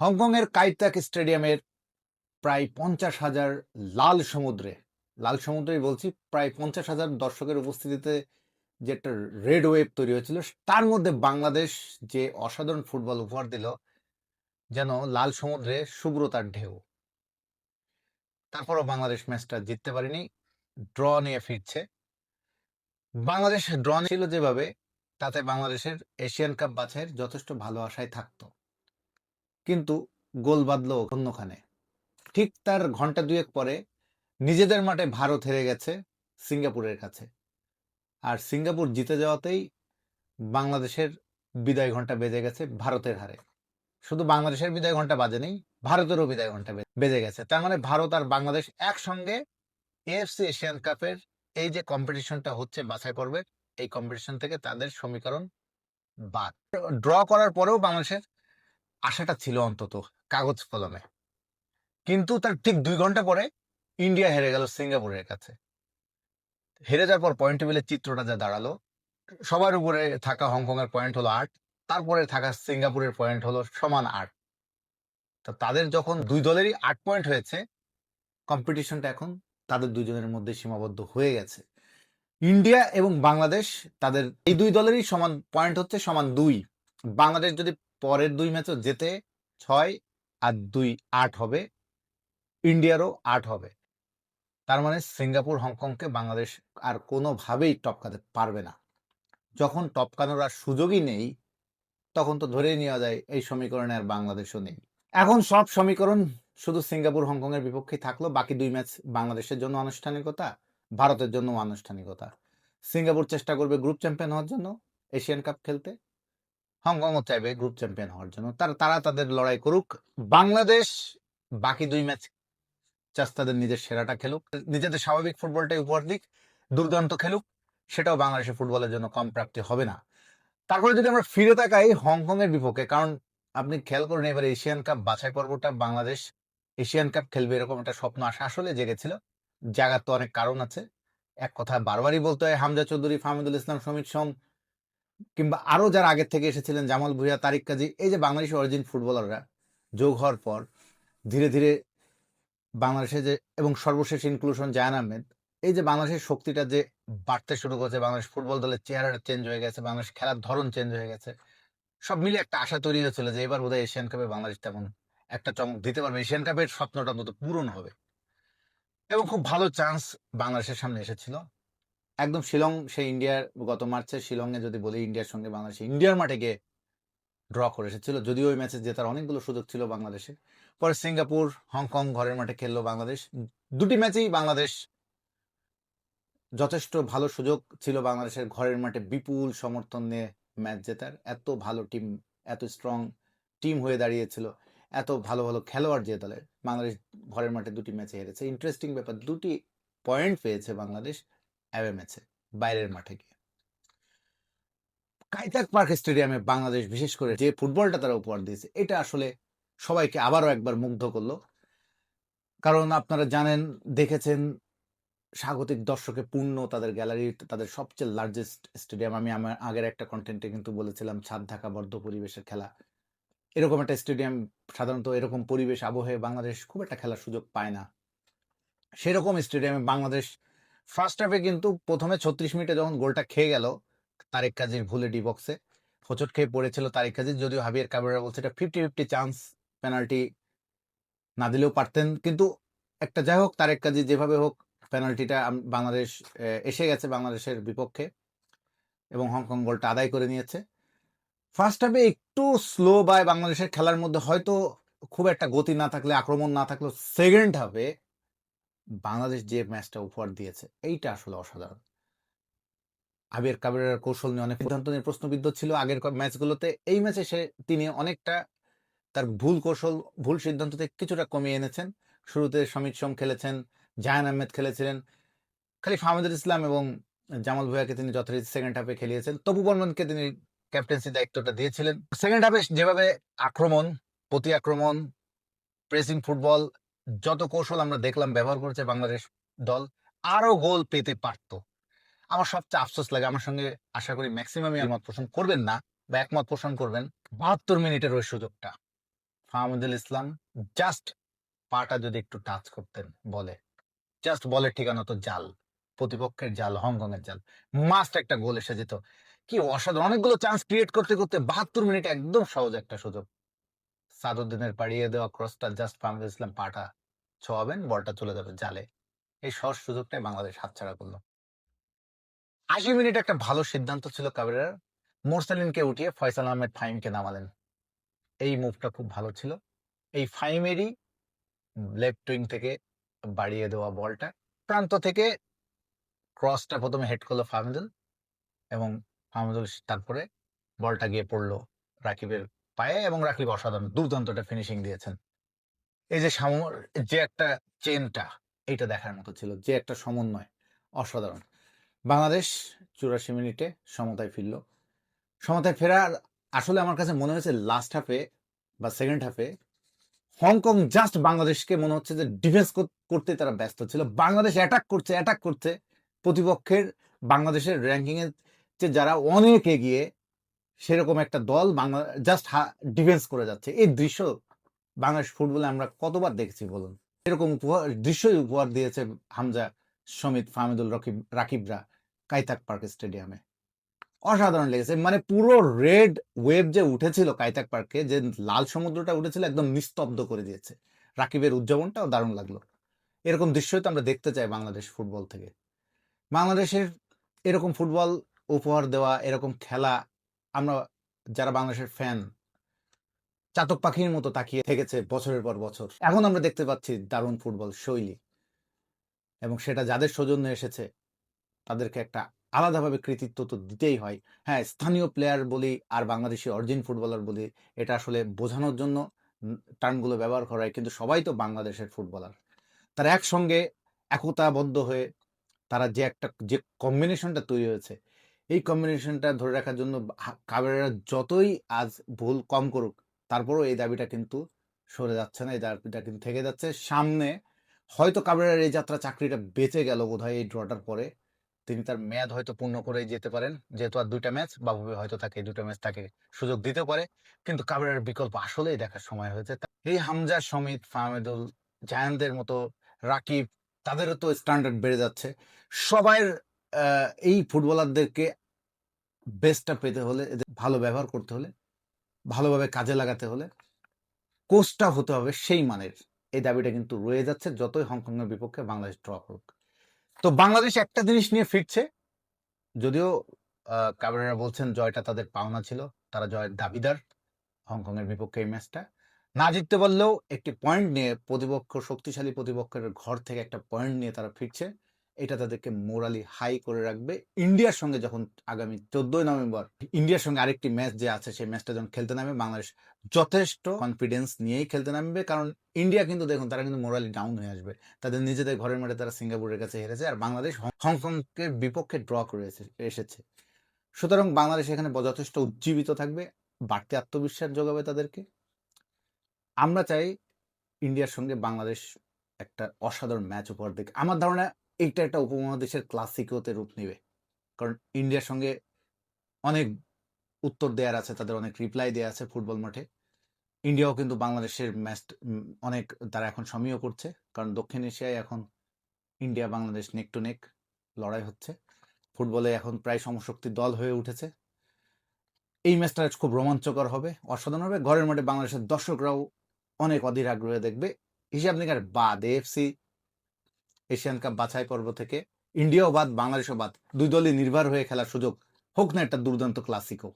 হংকংয়ের কাইতাক স্টেডিয়ামের প্রায় পঞ্চাশ হাজার লাল সমুদ্রে, লাল সমুদ্রেই বলছি, প্রায় পঞ্চাশ হাজার দর্শকের উপস্থিতিতে যে একটা রেড ওয়েভ তৈরি হয়েছিল, তার মধ্যে বাংলাদেশ যে অসাধারণ ফুটবল উপহার দিল, যেন লাল সমুদ্রে শুভ্রতার ঢেউ। তারপরও বাংলাদেশ ম্যাচটা জিততে পারেনি ড্র নিয়ে ফিরছে। বাংলাদেশ ড্র ছিল যেভাবে, তাতে বাংলাদেশের এশিয়ান কাপ বাছাইয়ের যথেষ্ট ভালো আশায় থাকতো। কিন্তু গোল বাঁধলো অন্যখানে। ঠিক তার ঘণ্টা দুয়েক পরে নিজেদের মাঠে ভারত হেরে গেছে সিঙ্গাপুরের কাছে। আর সিঙ্গাপুর জিতে যাওয়াতেই বাংলাদেশের বিদায় ঘণ্টা বেজে গেছে ভারতের হারে। শুধু বাংলাদেশের বিদায় ঘণ্টা বাজেনি, ভারতেরও বিদায় ঘণ্টা বেজে গেছে। তার মানে ভারত আর বাংলাদেশ একসঙ্গে এএফসি এশিয়ান কাপের এই যে কম্পিটিশনটা হচ্ছে, বাছাই পর্বের, এই কম্পিটিশন থেকে তাদের সমীকরণ বাদ। ড্র করার পরেও বাংলাদেশের আশাটা ছিল অন্তত কাগজ কলমে। কিন্তু তার ঠিক দুই ঘণ্টা পরে ইন্ডিয়া হেরে গেল সিঙ্গাপুরের কাছে। হেরে যাওয়ার পর পয়েন্ট টেবিলের চিত্রটা যা দাঁড়াল, সবার উপরে থাকা হংকং এর পয়েন্ট হলো আট, তারপরে থাকা সিঙ্গাপুরের পয়েন্ট হলো সমান আট। তো তাদের যখন দুই দলেরই আট পয়েন্ট হয়েছে কম্পিটিশনটা এখন তাদের দুজনের মধ্যে সীমাবদ্ধ হয়ে গেছে। ইন্ডিয়া এবং বাংলাদেশ তাদের, এই দুই দলেরই সমান পয়েন্ট হচ্ছে সমান দুই। বাংলাদেশ যদি পরের দুই ম্যাচও জেতে ছয় আর দুই আট হবে। ইন্ডিয়ারও আট হবে। তার মানে সিঙ্গাপুর হংকংকে বাংলাদেশ আর কোনোভাবেই টপকাতে পারবে না। যখন টপকানোর আর সুযোগই নেই, তখন তো ধরেই নেওয়া যায় এই সমীকরণে আর বাংলাদেশও নেই। এখন সব সমীকরণ শুধু সিঙ্গাপুর হংকংয়ের বিপক্ষে থাকল, বাকি দুই ম্যাচ বাংলাদেশের জন্য আনুষ্ঠানিকতা, ভারতের জন্য আনুষ্ঠানিকতা। সিঙ্গাপুর চেষ্টা করবে গ্রুপ চ্যাম্পিয়ন হওয়ার জন্য এশিয়ান কাপ খেলতে। হংকংও চাইবে গ্রুপ চ্যাম্পিয়ন হওয়ার জন্য। তার, তারা তাদের লড়াই করুক। বাংলাদেশ বাকি দুই ম্যাচ জাস্ট তাদের নিজের সেরাটা খেলুক। নিজেদের স্বাভাবিক ফুটবলটাই উপহার দিক, দুর্দান্ত খেলুক, সেটাও বাংলাদেশের ফুটবলের জন্য কম প্রাপ্তি হবে না। তারপরে যদি আমরা ফিরে তাকাই হংকং এর বিপক্ষে, কারণ আপনি খেয়াল করুন এবার এশিয়ান কাপ বাছাই পর্বটা বাংলাদেশ এশিয়ান কাপ খেলবে এরকম একটা স্বপ্ন আসা আসলে জেগেছিল। জায়গার তো অনেক কারণ আছে। এক কথা বারবারই বলতে হয় হামজা চৌধুরী, ফাহমিদুল ইসলাম, সমিত সোম কিংবা আরও যারা আগের থেকে এসেছিলেন, জামাল ভুইয়া, তারিক কাজী, এই যে বাংলাদেশি অরিজিন ফুটবলাররা যোগ হওয়ার পর ধীরে ধীরে বাংলাদেশে যে, এবং সর্বশেষ ইনক্লুশন জায়ান আহমেদ, এই যে বাংলাদেশের শক্তিটা যে বাড়তে শুরু করেছে, বাংলাদেশ ফুটবল দলের চেহারাটা চেঞ্জ হয়ে গেছে, বাংলাদেশ খেলার ধরন চেঞ্জ হয়ে গেছে, সব মিলে একটা আশা তৈরি হয়েছিল যে এবার বোধহয় এশিয়ান কাপে বাংলাদেশ তেমন একটা চমক দিতে পারবে। এশিয়ান কাপের স্বপ্নটা অন্তত পূরণ হবে। এবং খুব ভালো চান্স বাংলাদেশের সামনে এসেছিল। একদম শিলং সেই ইন্ডিয়ার, গত মার্চে শিলংয়ে যদি বলি, ইন্ডিয়ার সঙ্গে বাংলাদেশ, ইন্ডিয়ার মাঠে গিয়ে ড্র করে এসেছিল। যদিও ওই ম্যাচে জেতার অনেকগুলো সুযোগ ছিল বাংলাদেশে। পরে সিঙ্গাপুর, হংকং ঘরের মাঠে খেললো বাংলাদেশ। দুটি ম্যাচেই বাংলাদেশ যথেষ্ট ভালো সুযোগ ছিল বাংলাদেশের ঘরের মাঠে বিপুল সমর্থন নিয়ে ম্যাচ জেতার। এত ভালো টিম এত স্ট্রং টিম হয়ে দাঁড়িয়েছিল। এত ভালো ভালো খেলোয়াড় যে দলের, বাংলাদেশ ঘরের মাঠে দুটি ম্যাচে হেরেছে। ইন্টারেস্টিং ব্যাপার, দুটি পয়েন্ট পেয়েছে বাংলাদেশ। অ্যাওয়ে ম্যাচে বাইরের মাঠে গিয়ে। কাইতাক পার্ক স্টেডিয়ামে বাংলাদেশ, বিশেষ করে যে ফুটবলটা তারা উপহার দিয়েছে, এটা আসলে সবাইকে আবারও একবার মুগ্ধ করল। কারণ আপনারা জানেন, দেখেছেন, স্বাগতিক দর্শকে পূর্ণ তাদের গ্যালারি তাদের সবচেয়ে লার্জেস্ট স্টেডিয়াম আমি আমার আগের একটা কন্টেন্টে কিন্তু বলেছিলাম, ছাদ ঢাকা বদ্ধ পরিবেশের খেলা। এরকম একটা স্টেডিয়াম সাধারণত এরকম পরিবেশ আবহে বাংলাদেশ খুব একটা খেলার সুযোগ পায় না। সেরকম স্টেডিয়ামে বাংলাদেশ ফার্স্ট হাফে কিন্তু প্রথমে ছত্রিশ মিনিটে যখন গোলটা খেয়ে গেল, তারেক কাজির ভুলে ডি বক্সে, হোঁচট খেয়ে পড়েছিল তারেক কাজির, যদিও হাবিয়ার কাবেরা বলছে এটা ফিফটি ফিফটি চান্স পেনাল্টি না দিলেও পারতেন। কিন্তু একটা যাই হোক, তারেক কাজি যেভাবে হোক পেনাল্টিটা বাংলাদেশ এসে গেছে বাংলাদেশের বিপক্ষে এবং হংকং গোলটা আদায় করে নিয়েছে। ফার্স্ট হাফে একটু স্লো বাই বাংলাদেশের খেলার মধ্যে হয়তো খুব একটা গতি না থাকলে, আক্রমণ না থাকলেও সেকেন্ড হাফে বাংলাদেশ যে ম্যাচটা উপহার দিয়েছে, এইটা আসলে অসাধারণ। আবির কাবেরের কৌশল নিয়ে অনেক সিদ্ধান্ত নিয়ে প্রশ্নবিদ্ধ ছিল আগের ম্যাচগুলোতে। এই ম্যাচে সে, তিনি অনেকটা তার ভুল কৌশল, ভুল সিদ্ধান্ত থেকে কিছুটা কমিয়ে এনেছেন। শুরুতে সমিত সোম খেলেছেন জাহান আহমেদ খেলেছিলেন। খালি ফাহমিদুল ইসলাম এবং জামাল ভুয়াকে তিনি যথারীতি সেকেন্ড হাফে খেলিয়েছেন। তবু বর্মনকে তিনি ক্যাপ্টেন্সি দায়িত্বটা দিয়েছিলেন। সেকেন্ড হাফে যেভাবে আক্রমণ, প্রতি আক্রমণ প্রেসিং ফুটবল যত কৌশল আমরা দেখলাম ব্যবহার করেছে বাংলাদেশ দল আরও গোল পেতে পারত। আমার সবচেয়ে আফসোস লাগে, আমার সঙ্গে আশা করি ম্যাক্সিমামই একমত পোষণ করবেন না বা একমত পোষণ করবেন, বাহাত্তর মিনিটের ওই সুযোগটা। ফাহমুদুল ইসলাম, জাস্ট পাটা যদি একটু টাচ করতেন বলে। জাস্ট বলের ঠিকানা তো জাল, প্রতিপক্ষের জাল হংকং এর জাল। মাস্ট একটা গোল এসে যেত। কি অসাধারণ, অনেকগুলো চান্স ক্রিয়েট করতে করতে বাহাত্তর মিনিট একদম সহজ একটা সুযোগ। সাদুদ্দিনের পাড়িয়ে দেওয়া ক্রসটা জাস্ট ফাহমুদুল ইসলাম পাটা ছোঁয়াবেন, বলটা চলে যাবে জালে। এই সহজ সুযোগটাই বাংলাদেশ হাতছাড়া করল। আশি মিনিট একটা ভালো সিদ্ধান্ত ছিল কাবেরার। মোরসালিনকে উঠিয়ে ফয়সাল আহমেদ ফাইমকে নামালেন। এই মুভটা খুব ভালো ছিল। এই ফাইমেরই লেফট উইং থেকে বাড়িয়ে দেওয়া বলটা। প্রান্ত থেকে ক্রসটা প্রথমে হেড করল ফাহমিদুল এবং ফাহমিদুল তারপরে বলটা গিয়ে পড়ল রাকিবের পায়ে এবং রাকিব অসাধারণ দুর্দান্ত একটা ফিনিশিং দিয়েছেন। এই যে যে একটা চেনটা, এইটা দেখার মতো ছিল, যে একটা সমন্বয়, অসাধারণ। বাংলাদেশ চুরাশি মিনিটে সমতায় ফিরল। সমতায় ফেরার আসলে আমার কাছে মনে হয়েছে লাস্ট হাফে বা সেকেন্ড হাফে হংকং জাস্ট বাংলাদেশকে মনে হচ্ছে যে ডিফেন্স করতে তারা ব্যস্ত ছিল। বাংলাদেশ অ্যাটাক করছে অ্যাটাক করছে। প্রতিপক্ষের, বাংলাদেশের র্যাঙ্কিং এর যে যারা অনেক এগিয়ে, সেরকম একটা দল বাংলা জাস্ট ডিফেন্স করে যাচ্ছে। এই দৃশ্য বাংলাদেশ ফুটবলে আমরা কতবার দেখেছি বলুন? এরকম উপহার, দৃশ্যই উপহার দিয়েছে হামজা, সমিত, ফাহমিদুল রকিব, রাকিবরা কাইতাক পার্ক স্টেডিয়ামে। অসাধারণ লেগেছে। মানে পুরো রেড ওয়েভ যে উঠেছিল কাইতাক পার্কে, যে লাল সমুদ্রটা উঠেছিল একদম নিস্তব্ধ করে দিয়েছে। রাকিবের উদযাপনটাও দারুণ লাগল। এরকম দৃশ্যই তো আমরা দেখতে চাই বাংলাদেশ ফুটবল থেকে। বাংলাদেশের এরকম ফুটবল উপহার দেওয়া, এরকম খেলা, আমরা যারা বাংলাদেশের ফ্যান চাতক পাখির মতো তাকিয়ে থেকেছে বছরের পর বছর। এখন আমরা দেখতে পাচ্ছি দারুণ ফুটবল শৈলী। এবং সেটা যাদের সৌজন্যে এসেছে, তাদেরকে একটা আলাদাভাবে কৃতিত্ব তো দিতেই হয়। হ্যাঁ স্থানীয় প্লেয়ার বলি আর বাংলাদেশি অরিজিন ফুটবলার বলি, এটা আসলে বোঝানোর জন্য টার্মগুলো ব্যবহার করা হয়, কিন্তু সবাই তো বাংলাদেশের ফুটবলার তারা একসঙ্গে একতাবদ্ধ হয়ে তারা যে একটা, যে কম্বিনেশনটা তৈরি হয়েছে, এই কম্বিনেশনটা ধরে রাখার জন্য কাবেরা যতই আজ ভুল কম করুক তারপরও এই দাবিটা কিন্তু সরে যাচ্ছে না, এই দাবিটা কিন্তু থেকে যাচ্ছে। সামনে হয়তো কাবেরার এই যাত্রা চাকরিটা বেঁচে গেল বোধহয় এই ড্রটার পরে। তিনি তার মেয়াদ হয়তো পূর্ণ করে যেতে পারেন, যেহেতু আর দুইটা ম্যাচ বাবু হয়তো তাকে দুটো ম্যাচ তাকে সুযোগ দিতে পারে। কিন্তু কাবেরার বিকল্প আসলেই দেখার সময় হয়েছে। এই হামজা সমিত ফাহমেদুল জায়ানদের মতো রাকিব, তাদেরও তো স্ট্যান্ডার্ড বেড়ে যাচ্ছে। সবাই এই ফুটবলারদেরকে বেস্টটা পেতে হলে ভালো ব্যবহার করতে হলে ভালোভাবে কাজে লাগাতে হলে কোচটা হতে হবে সেই মানের। এই দাবিটা কিন্তু রয়ে যাচ্ছে যতই হংকংয়ের বিপক্ষে বাংলাদেশ ড্র করুক। তো বাংলাদেশ একটা জিনিস নিয়ে ফিরছে, যদিও কাবেরা বলছেন জয়টা তাদের পাওনা ছিল, তারা জয়ের দাবিদার হংকংয়ের বিপক্ষে এই ম্যাচটা। না জিততে পারলেও একটি পয়েন্ট নিয়ে প্রতিপক্ষ, শক্তিশালী প্রতিপক্ষের ঘর থেকে একটা পয়েন্ট নিয়ে তারা ফিরছে। এটা তাদেরকে মোরালি হাই করে রাখবে। ইন্ডিয়ার সঙ্গে যখন আগামী চোদ্দই নভেম্বর ইন্ডিয়ার সঙ্গে আরেকটি ম্যাচ যে আছে, সেই ম্যাচটা যখন খেলতে নামে বাংলাদেশ যথেষ্ট কনফিডেন্স নিয়েই খেলতে নামবে। কারণ ইন্ডিয়া কিন্তু দেখুন, তারা কিন্তু মোরালি ডাউন হয়ে আসবে। তাদের নিজেদের ঘরের মাঠে তারা সিঙ্গাপুরের কাছে হেরেছে আর বাংলাদেশ হংকংকে বিপক্ষে ড্র করে এসেছে। সুতরাং বাংলাদেশ এখানে যথেষ্ট উজ্জীবিত থাকবে, বাড়তি আত্মবিশ্বাস যোগাবে তাদেরকে। আমরা চাই ইন্ডিয়ার সঙ্গে বাংলাদেশ একটা অসাধারণ ম্যাচ উপহার দেখ আমার ধারণা এইটা একটা উপমহাদেশের ক্লাসিকোতে রূপ নেবে। কারণ ইন্ডিয়ার সঙ্গে অনেক উত্তর দেওয়ার আছে, তাদের অনেক রিপ্লাই দেওয়া আছে ফুটবল মাঠে। ইন্ডিয়াও কিন্তু বাংলাদেশের ম্যাচ অনেক তারা এখন সমীহ করছে। কারণ দক্ষিণ এশিয়ায় এখন India, Bangladesh neck to neck লড়াই হচ্ছে। ফুটবলে এখন প্রায় সমশক্তি দল হয়ে উঠেছে। এই ম্যাচটা খুব রোমাঞ্চকর হবে, অসাধারণ হবে। ঘরের মাঠে বাংলাদেশের দর্শকরাও অনেক অধীর আগ্রহে দেখবে। হিসাব নিকার বাদ এফসি এশিয়ান কাপ বাছাই পর্ব থেকে ইন্ডিয়াও বাদ বাংলাদেশও বাদ, দুই দলই নির্ভর হয়ে খেলার সুযোগ। হোক না একটা দুর্দান্ত ক্লাসিকও